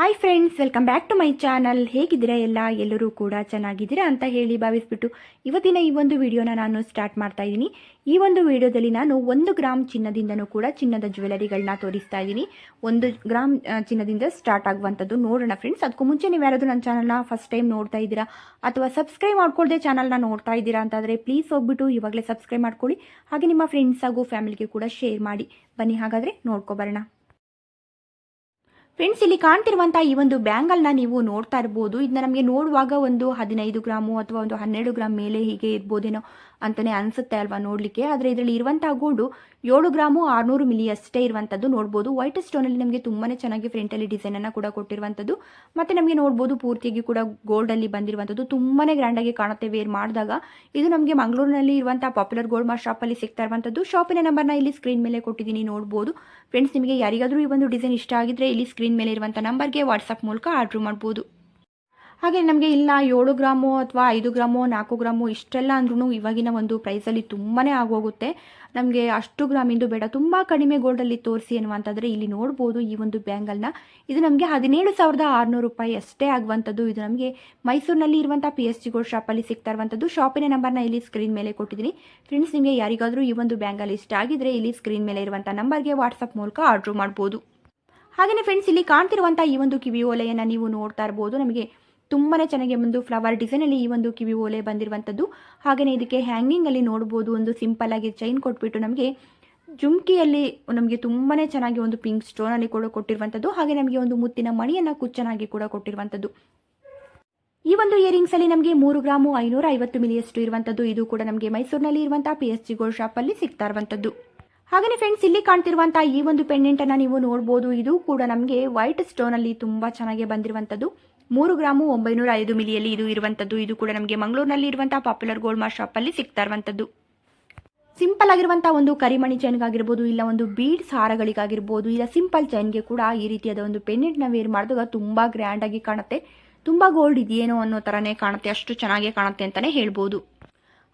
Hi friends welcome back to my channel ಹೇಗಿದ್ದೀರಾ ಎಲ್ಲ? ಎಲ್ಲರೂ ಕೂಡ ಚೆನ್ನಾಗಿದ್ದೀರಾ ಅಂತ ಹೇಳಿ ಭಾವಿಸ್ಬಿಟ್ಟು ಇವತ್ತಿನ ಈ ಒಂದು ವಿಡಿಯೋನ ನಾನು ಸ್ಟಾರ್ಟ್ ಮಾಡ್ತಾ ಇದ್ದೀನಿ. ಈ ಒಂದು ವಿಡಿಯೋದಲ್ಲಿ ನಾನು ಒಂದು ಗ್ರಾಮ್ ಚಿನ್ನದಿಂದನೂ ಕೂಡ ಚಿನ್ನದ ಜ್ಯುವೆಲರಿಗಳನ್ನ ತೋರಿಸ್ತಾ ಇದ್ದೀನಿ. ಒಂದು ಗ್ರಾಮ್ ಚಿನ್ನದಿಂದ ಸ್ಟಾರ್ಟ್ ಆಗುವಂಥದ್ದು ನೋಡೋಣ ಫ್ರೆಂಡ್ಸ್ ಅದಕ್ಕೂ ಮುಂಚೆ ನೀವು ಯಾರಾದರೂ ನನ್ನ ಚಾನಲ್ನ ಫಸ್ಟ್ ಟೈಮ್ ನೋಡ್ತಾ ಇದ್ದೀರಾ ಅಥವಾ ಸಬ್ಸ್ಕ್ರೈಬ್ ಮಾಡ್ಕೊಳ್ದೆ ಚಾನಲ್ನ ನೋಡ್ತಾ ಇದ್ದೀರಾ ಅಂತಂದರೆ ಪ್ಲೀಸ್ ಹೋಗ್ಬಿಟ್ಟು ಇವಾಗಲೇ ಸಬ್ಸ್ಕ್ರೈಬ್ ಮಾಡ್ಕೊಳ್ಳಿ. ಹಾಗೆ ನಿಮ್ಮ ಫ್ರೆಂಡ್ಸ್ ಹಾಗೂ ಫ್ಯಾಮಿಲಿಗೆ ಕೂಡ ಶೇರ್ ಮಾಡಿ. ಬನ್ನಿ ಹಾಗಾದರೆ ನೋಡ್ಕೊಬರೋಣ ಫ್ರೆಂಡ್ಸ್ ಇಲ್ಲಿ ಕಾಣ್ತಿರುವಂತಹ ಈ ಒಂದು ಬ್ಯಾಂಗಲ್ನ ನೀವು ನೋಡ್ತಾ ಇರಬಹುದು ಇದನ್ನ ನಮಗೆ ನೋಡುವಾಗ ಒಂದು ಹದಿನೈದು ಗ್ರಾಮು ಅಥವಾ ಒಂದು ಹನ್ನೆರಡು ಗ್ರಾಮ್ ಮೇಲೆ ಹೀಗೆ ಇರ್ಬೋದೇನೋ ಅಂತಾನೆ ಅನ್ಸುತ್ತೆ ಅಲ್ವಾ ನೋಡಲಿಕ್ಕೆ. ಆದ್ರೆ ಇದರಲ್ಲಿ ಇರುವಂತಹ ಗೋಲ್ಡು ಏಳು ಗ್ರಾಮು ಆರ್ನೂರು ಮಿಲಿ ಅಷ್ಟೇ ಇರುವಂಥದ್ದು ನೋಡಬಹುದು ವೈಟ್ ಸ್ಟೋನ್ ಅಲ್ಲಿ ನಮಗೆ ತುಂಬಾನೇ ಚೆನ್ನಾಗಿ ಫ್ರೆಂಟಲ್ಲಿ ಡಿಸೈನ್ ಅನ್ನ ಕೂಡ ಕೊಟ್ಟಿರುವಂಥದ್ದು ಮತ್ತೆ ನಮಗೆ ನೋಡಬಹುದು ಪೂರ್ತಿಯಾಗಿ ಕೂಡ ಗೋಲ್ಡ್ ಗೋಲ್ಡಲ್ಲಿ ತುಂಬಾನೇ ತುಂಬಾ ಗ್ರ್ಯಾಂಡಾಗಿ ಕಾಣುತ್ತೆ ವೇರ್ ಮಾಡಿದಾಗ. ಇದು ನಮಗೆ ಮಂಗಳೂರಿನಲ್ಲಿ ಇರುವಂಥ ಪಾಪ್ಯುಲರ್ ಗೋಲ್ಡ್ ಮಾ ಶಾಪ್ ಅಲ್ಲಿ ಸಿಗ್ತಾ ಇರುವಂಥದ್ದು ಶಾಪಿನ ನಂಬರ್ನ ಇಲ್ಲಿ ಸ್ಕ್ರೀನ್ ಮೇಲೆ ಕೊಟ್ಟಿದ್ದೀನಿ ನೋಡ್ಬೋದು. ಫ್ರೆಂಡ್ಸ್ ನಿಮಗೆ ಯಾರಿಗಾದರೂ ಈ ಒಂದು ಡಿಸೈನ್ ಇಷ್ಟ ಆಗಿದ್ರೆ ಇಲ್ಲಿ ಸ್ಕ್ರೀನ್ ಮೇಲೆ ಇರುವಂಥ ನಂಬರ್ಗೆ ವಾಟ್ಸಪ್ ಮೂಲಕ ಆರ್ಡ್ರ್ ಮಾಡ್ಬೋದು. ಹಾಗೆ ನಮಗೆ ಇಲ್ಲ ಏಳು ಗ್ರಾಮು ಅಥವಾ ಐದು ಗ್ರಾಮು, ನಾಲ್ಕು ಗ್ರಾಮು ಇಷ್ಟೆಲ್ಲ ಅಂದ್ರೂ ಇವಾಗಿನ ಒಂದು ಪ್ರೈಸಲ್ಲಿ ತುಂಬಾ ಆಗೋಗುತ್ತೆ. ನಮಗೆ ಅಷ್ಟು ಗ್ರಾಮಿಂದು ಬೇಡ. ತುಂಬ ಕಡಿಮೆ ಗೋಲ್ಡಲ್ಲಿ ತೋರಿಸಿ ಅನ್ನುವಂಥದ್ರೆ ಇಲ್ಲಿ ನೋಡ್ಬೋದು ಈ ಒಂದು ಬ್ಯಾಂಗಲ್ನ ಇದು ನಮಗೆ ಹದಿನೇಳು ಸಾವಿರದ ಆರುನೂರು ರೂಪಾಯಿ ಅಷ್ಟೇ ಆಗುವಂಥದ್ದು. ಇದು ನಮಗೆ ಮೈಸೂರಿನಲ್ಲಿ ಇರುವಂಥ ಪಿ ಎಸ್ ಜಿ ಗೋಲ್ಡ್ ಶಾಪಲ್ಲಿ ಸಿಗ್ತಾ ಇರುವಂಥದ್ದು. ಶಾಪಿನ ನಂಬರ್ನ ಇಲ್ಲಿ ಸ್ಕ್ರೀನ್ ಮೇಲೆ ಕೊಟ್ಟಿದ್ದೀನಿ. ಫ್ರೆಂಡ್ಸ್ ನಿಮಗೆ ಯಾರಿಗಾದರೂ ಈ ಒಂದು ಬ್ಯಾಂಗಲ್ ಇಷ್ಟ ಆಗಿದ್ರೆ ಇಲ್ಲಿ ಸ್ಕ್ರೀನ್ ಮೇಲೆ ಇರುವಂಥ ನಂಬರ್ಗೆ ವಾಟ್ಸಪ್ ಮೂಲಕ ಆರ್ಡ್ರ್ ಮಾಡ್ಬೋದು. ಹಾಗೆಯೇ ಫ್ರೆಂಡ್ಸ್ ಇಲ್ಲಿ ಕಾಣ್ತಿರುವಂಥ ಈ ಒಂದು ಕಿವಿ ಓಲೆಯನ್ನು ನೀವು ನೋಡ್ತಾ ಇರ್ಬೋದು. ನಮಗೆ ತುಂಬಾ ಚೆನ್ನಾಗಿ ಒಂದು ಫ್ಲವರ್ ಡಿಸೈನಲ್ಲಿ ಈ ಒಂದು ಕಿವಿ ಓಲೆ ಬಂದಿರುವಂಥದ್ದು ಹಾಗೆಯೇ ಇದಕ್ಕೆ ಹ್ಯಾಂಗಿಂಗಲ್ಲಿ ನೋಡ್ಬೋದು, ಒಂದು ಸಿಂಪಲ್ ಆಗಿ ಚೈನ್ ಕೊಟ್ಬಿಟ್ಟು ನಮಗೆ ಜುಮ್ಕಿಯಲ್ಲಿ ನಮಗೆ ತುಂಬಾ ಚೆನ್ನಾಗಿ ಒಂದು ಪಿಂಕ್ ಸ್ಟೋನಲ್ಲಿ ಕೂಡ ಕೊಟ್ಟಿರುವಂಥದ್ದು ಹಾಗೆ ನಮಗೆ ಒಂದು ಮುತ್ತಿನ ಮಣಿಯನ್ನು ಕುಚ್ಚನಾಗಿ ಕೂಡ ಕೊಟ್ಟಿರುವಂಥದ್ದು ಈ ಒಂದು ಇಯರಿಂಗ್ಸ್ ಅಲ್ಲಿ ನಮಗೆ ಮೂರು ಗ್ರಾಮು ಐನೂರ ಐವತ್ತು ಮಿಲಿಯಷ್ಟು ಇರುವಂಥದ್ದು ಇದು ಕೂಡ ನಮಗೆ ಮೈಸೂರಿನಲ್ಲಿ ಇರುವಂತಹ ಪಿ ಎಸ್ ಜಿ ಗೋಲ್ಡ್ ಶಾಪಲ್ಲಿ ಸಿಗ್ತಾ ಇರುವಂಥದ್ದು ಹಾಗೆಯೇ ಫ್ರೆಂಡ್ಸ್ ಇಲ್ಲಿ ಕಾಣ್ತಿರುವಂತಹ ಈ ಒಂದು ಪೆಂಡೆಂಟ್ ಅನ್ನ ನೀವು ನೋಡಬಹುದು ಇದು ಕೂಡ ನಮಗೆ ವೈಟ್ ಸ್ಟೋನ್ ಅಲ್ಲಿ ತುಂಬಾ ಚೆನ್ನಾಗಿ ಬಂದಿರುವಂಥದ್ದು ಮೂರು ಗ್ರಾಮು ಒಂಬೈನೂರ ಐದು ಮಿಲಿಯಲ್ಲಿ ಇದು ಇರುವಂತದ್ದು. ಇದು ಕೂಡ ನಮಗೆ ಮಂಗಳೂರಿನಲ್ಲಿ ಇರುವಂತಹ ಪಾಪ್ಯುಲರ್ ಗೋಲ್ಡ್ ಮಾ ಶಾಪ್ ಅಲ್ಲಿ ಸಿಗ್ತಾ ಇರುವಂತದ್ದು. ಸಿಂಪಲ್ ಆಗಿರುವಂತಹ ಒಂದು ಕರಿಮಣಿ ಚೈನ್ಗಾಗಿರ್ಬೋದು ಇಲ್ಲ ಒಂದು ಬೀಡ್ಸ್ ಹಾರಗಳಿಗಾಗಿರ್ಬೋದು ಇಲ್ಲ ಸಿಂಪಲ್ ಚೈನ್ಗೆ ಕೂಡ ಈ ರೀತಿಯಾದ ಒಂದು ಪೆಂಡೆಂಟ್ನ ವೇರ್ ಮಾಡಿದಾಗ ತುಂಬಾ ಗ್ರ್ಯಾಂಡ್ ಆಗಿ ಕಾಣುತ್ತೆ. ತುಂಬಾ ಗೋಲ್ಡ್ ಇದೆಯೇನೋ ಅನ್ನೋ ಥರನೇ ಕಾಣುತ್ತೆ, ಅಷ್ಟು ಚೆನ್ನಾಗಿ ಕಾಣುತ್ತೆ ಅಂತಾನೆ ಹೇಳ್ಬೋದು.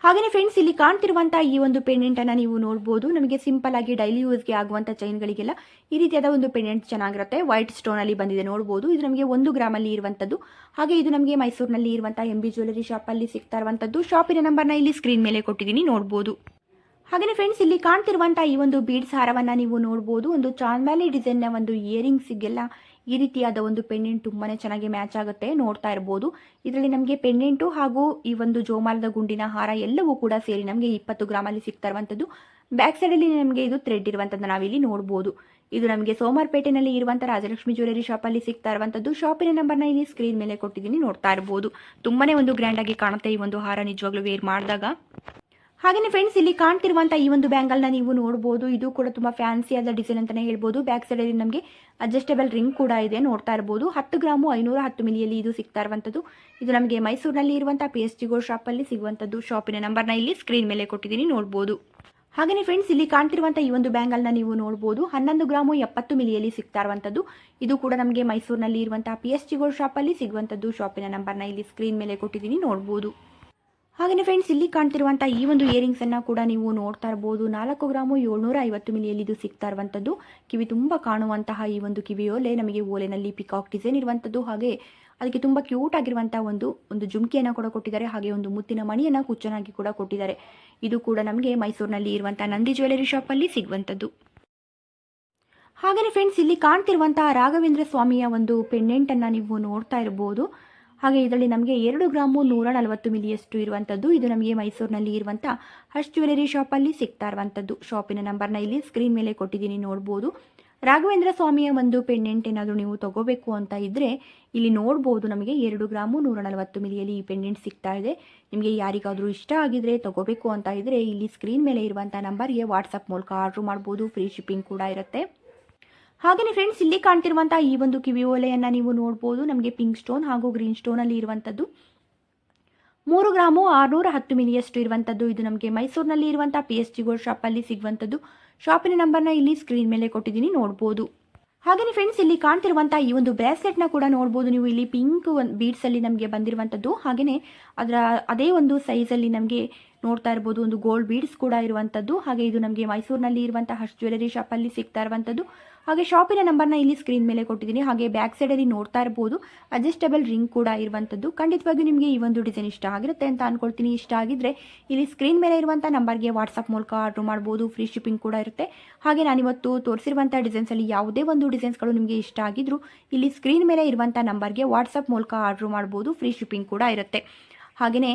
ಹಾಗೆಯೇ ಫ್ರೆಂಡ್ಸ್ ಇಲ್ಲಿ ಕಾಣ್ತಿರುವಂಥ ಈ ಒಂದು ಪೆಂಡೆಂಟನ್ನು ನೀವು ನೋಡ್ಬೋದು. ನಮಗೆ ಸಿಂಪಲ್ ಆಗಿ ಡೈಲಿ ಯೂಸ್ಗೆ ಆಗುವಂಥ ಚೈನ್ಗಳಿಗೆಲ್ಲ ಈ ರೀತಿಯಾದ ಒಂದು ಪೆಂಡೆಂಟ್ ಚೆನ್ನಾಗಿರುತ್ತೆ. ವೈಟ್ ಸ್ಟೋನಲ್ಲಿ ಬಂದಿದೆ, ನೋಡ್ಬೋದು. ಇದು ನಮಗೆ ಒಂದು ಗ್ರಾಮಲ್ಲಿ ಇರುವಂಥದ್ದು ಹಾಗೆ ಇದು ನಮಗೆ ಮೈಸೂರಿನಲ್ಲಿ ಇರುವಂಥ ಎಂ ಬಿ ಜ್ಯುವೆಲರಿ ಶಾಪಲ್ಲಿ ಸಿಗ್ತಾ ಇರುವಂಥದ್ದು ಶಾಪಿನ ನಂಬರ್ನ ಇಲ್ಲಿ ಸ್ಕ್ರೀನ್ ಮೇಲೆ ಕೊಟ್ಟಿದ್ದೀನಿ, ನೋಡ್ಬೋದು. ಹಾಗೆಯೇ ಫ್ರೆಂಡ್ಸ್ ಇಲ್ಲಿ ಕಾಣ್ತಿರುವಂಥ ಈ ಒಂದು ಬೀಡ್ಸ್ ಹಾರವನ್ನು ನೀವು ನೋಡ್ಬೋದು. ಒಂದು ಚಾನ್ವ್ಯಾಲಿ ಡಿಸೈನ್ನ ಒಂದು ಇಯರಿಂಗ್ಸಿಗೆಲ್ಲ ಈ ರೀತಿಯಾದ ಒಂದು ಪೆಂಡೆಂಟ್ ತುಂಬಾನೇ ಚೆನ್ನಾಗಿ ಮ್ಯಾಚ್ ಆಗುತ್ತೆ, ನೋಡ್ತಾ ಇರಬಹುದು ಇದರಲ್ಲಿ ನಮಗೆ ಪೆಂಡೆಂಟು ಹಾಗೂ ಈ ಒಂದು ಜೋಮಾಲದ ಗುಂಡಿನ ಹಾರ ಎಲ್ಲವೂ ಕೂಡ ಸೇರಿ ನಮಗೆ ಇಪ್ಪತ್ತು ಗ್ರಾಮಲ್ಲಿ ಸಿಗ್ತಾ ಇರುವಂಥದ್ದು. ಬ್ಯಾಕ್ ಸೈಡ್ ಅಲ್ಲಿ ನಮಗೆ ಇದು ಥ್ರೆಡ್ ಇರುವಂಥದ್ದು ನಾವಿಲ್ಲಿ ನೋಡಬಹುದು ಇದು ನಮಗೆ ಸೋಮಾರ್ಪೇಟೆನಲ್ಲಿ ಇರುವಂತಹ ರಾಜಲಕ್ಷ್ಮಿ ಜ್ಯುವೆಲರಿ ಶಾಪಲ್ಲಿ ಸಿಗ್ತಾ ಇರುವಂಥದ್ದು. ಶಾಪಿನ ನಂಬರ್ನ ಇಲ್ಲಿ ಸ್ಕ್ರೀನ್ ಮೇಲೆ ಕೊಟ್ಟಿದ್ದೀನಿ, ನೋಡ್ತಾ ಇರಬಹುದು ತುಂಬಾನೇ ಒಂದು ಗ್ರ್ಯಾಂಡಾಗಿ ಕಾಣುತ್ತೆ ಈ ಒಂದು ಹಾರ ನಿಜವಾಗ್ಲೂ ವೇರ್ ಮಾಡಿದಾಗ. ಹಾಗೆಯೇ ಫ್ರೆಂಡ್ಸ್ ಇಲ್ಲಿ ಕಾಣ್ತಿರುವಂಥ ಈ ಒಂದು ಬ್ಯಾಂಗಲ್ನ ನೀವು ನೋಡಬಹುದು ಇದು ಕೂಡ ತುಂಬಾ ಫ್ಯಾನ್ಸಿ ಆದ ಡಿಸೈನ್ ಅಂತಾನೆ ಹೇಳ್ಬೋದು. ಬ್ಯಾಕ್ ಸೈಡ್ ಅಲ್ಲಿ ನಮಗೆ ಅಡ್ಜಸ್ಟೇಬಲ್ ರಿಂಗ್ ಕೂಡ ಇದೆ, ನೋಡ್ತಾ ಇರಬಹುದು ಹತ್ತು ಗ್ರಾಮು ಐನೂರ ಹತ್ತು ಮಿಲಿಯಲ್ಲಿ ಇದು ಸಿಗ್ತಾ ಇರುವಂಥದ್ದು ಇದು ನಮಗೆ ಮೈಸೂರಿನಲ್ಲಿ ಇರುವಂಥ ಪಿ ಎಸ್ ಗೋಲ್ಡ್ ಅಲ್ಲಿ ಸಿಗುವಂತದ್ದು ಶಾಪಿನ ನಂಬರ್ನ ಇಲ್ಲಿ ಸ್ಕ್ರೀನ್ ಮೇಲೆ ಕೊಟ್ಟಿದ್ದೀನಿ ನೋಡಬಹುದು ಹಾಗೆಯೇ ಫ್ರೆಂಡ್ಸ್ ಇಲ್ಲಿ ಕಾಣ್ತಿರುವಂತಹ ಈ ಒಂದು ಬ್ಯಾಂಗಲ್ನ ನೀವು ನೋಡಬಹುದು ಹನ್ನೊಂದು ಗ್ರಾಮು ಎಪ್ಪತ್ತು ಮಿಲಿಯಲ್ಲಿ ಸಿಗ್ತಾ ಇರುವಂಥದ್ದು ಇದು ಕೂಡ ನಮಗೆ ಮೈಸೂರಿನಲ್ಲಿ ಇರುವಂತಹ ಪಿ ಎಸ್ ಜಿ ಗೋಲ್ಡ್ ಶಾಪಲ್ಲಿ ಸಿಗುವಂಥದ್ದು ಶಾಪಿನ ನಂಬರ್ನ ಇಲ್ಲಿ ಸ್ಕ್ರೀನ್ ಮೇಲೆ ಕೊಟ್ಟಿದ್ದೀನಿ, ನೋಡ್ಬೋದು. ಹಾಗೆಯೇ ಫ್ರೆಂಡ್ಸ್ ಇಲ್ಲಿ ಕಾಣ್ತಿರುವಂಥ ಈ ಒಂದು ಇಯರಿಂಗ್ಸ್ ಅನ್ನ ಕೂಡ ನೀವು ನೋಡ್ತಾ ಇರ್ಬೋದು. ನಾಲ್ಕು ಗ್ರಾಮು ಏಳ್ನೂರ ಐವತ್ತು ಮಿಲಿಯಲ್ಲಿ ಇದು ಸಿಗ್ತಾ ಇರುವಂಥದ್ದು ಕಿವಿ ತುಂಬ ಕಾಣುವಂತಹ ಈ ಒಂದು ಕಿವಿ ಓಲೆ, ನಮಗೆ ಓಲೆನಲ್ಲಿ ಪಿಕಾಕ್ ಡಿಸೈನ್ ಇರುವಂಥದ್ದು ಹಾಗೆ ಅದಕ್ಕೆ ತುಂಬ ಕ್ಯೂಟ್ ಆಗಿರುವಂಥ ಒಂದು ಒಂದು ಜುಮ್ಕಿಯನ್ನು ಕೂಡ ಕೊಟ್ಟಿದ್ದಾರೆ. ಹಾಗೆ ಒಂದು ಮುತ್ತಿನ ಮಣಿಯನ್ನು ಕುಚ್ಚನಾಗಿ ಕೂಡ ಕೊಟ್ಟಿದ್ದಾರೆ. ಇದು ಕೂಡ ನಮಗೆ ಮೈಸೂರಿನಲ್ಲಿ ಇರುವಂಥ ನಂದಿ ಜ್ಯುವೆಲರಿ ಶಾಪಲ್ಲಿ ಸಿಗುವಂಥದ್ದು ಹಾಗೆಯೇ ಫ್ರೆಂಡ್ಸ್ ಇಲ್ಲಿ ಕಾಣ್ತಿರುವಂತಹ ರಾಘವೇಂದ್ರ ಸ್ವಾಮಿಯ ಒಂದು ಪೆಂಡೆಂಟನ್ನು ನೀವು ನೋಡ್ತಾ ಇರ್ಬೋದು. ಹಾಗೆ ಇದರಲ್ಲಿ ನಮಗೆ ಎರಡು ಗ್ರಾಮು ನೂರ ನಲವತ್ತು ಮಿಲಿಯಷ್ಟು ಇರುವಂಥದ್ದು. ಇದು ನಮಗೆ ಮೈಸೂರಿನಲ್ಲಿ ಇರುವಂಥ ಹರ್ಷ್ ಜ್ಯುವೆಲರಿ ಶಾಪಲ್ಲಿ ಸಿಗ್ತಾ ಇರುವಂಥದ್ದು. ಶಾಪಿನ ನಂಬರ್ನ ಇಲ್ಲಿ ಸ್ಕ್ರೀನ್ ಮೇಲೆ ಕೊಟ್ಟಿದ್ದೀನಿ, ನೋಡ್ಬೋದು. ರಾಘವೇಂದ್ರ ಸ್ವಾಮಿಯ ಒಂದು ಪೆಂಡೆಂಟ್ ಏನಾದರೂ ನೀವು ತಗೋಬೇಕು ಅಂತ ಇದ್ದರೆ ಇಲ್ಲಿ ನೋಡ್ಬೋದು ನಮಗೆ ಎರಡು ಗ್ರಾಮು ನೂರ ನಲವತ್ತು ಮಿಲಿಯಲ್ಲಿ ಈ ಪೆಂಡೆಂಟ್ ಸಿಗ್ತಾ ಇದೆ. ನಿಮಗೆ ಯಾರಿಗಾದರೂ ಇಷ್ಟ ಆಗಿದರೆ ತಗೋಬೇಕು ಅಂತ ಇದ್ದರೆ ಇಲ್ಲಿ ಸ್ಕ್ರೀನ್ ಮೇಲೆ ಇರುವಂಥ ನಂಬರ್ಗೆ ವಾಟ್ಸಪ್ ಮೂಲಕ ಆರ್ಡ್ರ್ ಮಾಡ್ಬೋದು. ಫ್ರೀ ಶಿಪ್ಪಿಂಗ್ ಕೂಡ ಇರುತ್ತೆ. ಹಾಗೆಯೇ ಫ್ರೆಂಡ್ಸ್ ಇಲ್ಲಿ ಕಾಣ್ತಿರುವಂಥ ಈ ಒಂದು ಕಿವಿ ಓಲೆಯನ್ನು ನೀವು ನೋಡ್ಬೋದು. ನಮಗೆ ಪಿಂಕ್ ಸ್ಟೋನ್ ಹಾಗೂ ಗ್ರೀನ್ ಸ್ಟೋನಲ್ಲಿ ಇರುವಂಥದ್ದು ಮೂರು ಗ್ರಾಮು ಆರುನೂರ ಹತ್ತು ಮಿಲಿಯಷ್ಟು ಇರುವಂಥದ್ದು ಇದು ನಮಗೆ ಮೈಸೂರಿನಲ್ಲಿ ಇರುವಂಥ ಪಿ ಎಸ್ ಜಿ ಗೋಲ್ಡ್ ಶಾಪಲ್ಲಿ ಸಿಗುವಂಥದ್ದು ಶಾಪಿನ ನಂಬರ್ನ ಇಲ್ಲಿ ಸ್ಕ್ರೀನ್ ಮೇಲೆ ಕೊಟ್ಟಿದ್ದೀನಿ, ನೋಡ್ಬೋದು. ಹಾಗೆಯೇ ಫ್ರೆಂಡ್ಸ್ ಇಲ್ಲಿ ಕಾಣ್ತಿರುವಂಥ ಈ ಒಂದು ಬ್ರೇಸ್ಲೆಟ್ನ ಕೂಡ ನೋಡ್ಬೋದು. ನೀವು ಇಲ್ಲಿ ಪಿಂಕ್ ಒಂದು ಬೀಡ್ಸಲ್ಲಿ ನಮಗೆ ಬಂದಿರುವಂಥದ್ದು ಹಾಗೆಯೇ ಅದರ, ಅದೇ ಒಂದು ಸೈಜಲ್ಲಿ ನಮಗೆ ನೋಡ್ತಾ ಇರ್ಬೋದು, ಒಂದು ಗೋಲ್ಡ್ ಬೀಡ್ಸ್ ಕೂಡ ಇರುವಂಥದ್ದು ಹಾಗೆ ಇದು ನಮಗೆ ಮೈಸೂರಿನಲ್ಲಿ ಇರುವಂಥ ಹರ್ಷ್ ಜ್ಯುವೆಲರಿ ಶಾಪಲ್ಲಿ ಸಿಗ್ತಾ ಇರುವಂಥದ್ದು ಹಾಗೆ ಶಾಪಿನ ನಂಬರ್ನ ಇಲ್ಲಿ ಸ್ಕ್ರೀನ್ ಮೇಲೆ ಕೊಟ್ಟಿದ್ದೀನಿ. ಹಾಗೆ ಬ್ಯಾಕ್ ಸೈಡಲ್ಲಿ ನೋಡ್ತಾ ಇರ್ಬೋದು ಅಡ್ಜಸ್ಟಬಲ್ ರಿಂಗ್ ಕೂಡ ಇರುವಂಥದ್ದು ಖಂಡಿತವಾಗಿಯೂ ನಿಮಗೆ ಈ ಒಂದು ಡಿಸೈನ್ ಇಷ್ಟ ಆಗಿರುತ್ತೆ ಅಂತ ಅನ್ಕೊಳ್ತೀನಿ. ಇಷ್ಟ ಆಗಿದ್ರೆ ಇಲ್ಲಿ ಸ್ಕ್ರೀನ್ ಮೇಲೆ ಇರುವಂಥ ನಂಬರ್ಗೆ ವಾಟ್ಸಪ್ ಮೂಲಕ ಆರ್ಡರ್ ಮಾಡ್ಬೋದು. ಫ್ರೀ ಶಿಪ್ಪಿಂಗ್ ಕೂಡ ಇರುತ್ತೆ. ಹಾಗೆ ನಾನಿವತ್ತು ತೋರಿಸಿರುವಂಥ ಡಿಸೈನ್ಸಲ್ಲಿ ಯಾವುದೇ ಒಂದು ಡಿಸೈನ್ಸ್ಗಳು ನಿಮಗೆ ಇಷ್ಟ ಆಗಿದ್ರು, ಇಲ್ಲಿ ಸ್ಕ್ರೀನ್ ಮೇಲೆ ಇರುವಂಥ ನಂಬರ್ಗೆ ವಾಟ್ಸಪ್ ಮೂಲಕ ಆರ್ಡರ್ ಮಾಡ್ಬೋದು. ಫ್ರೀ ಶಿಪ್ಪಿಂಗ್ ಕೂಡ ಇರುತ್ತೆ. ಹಾಗೆಯೇ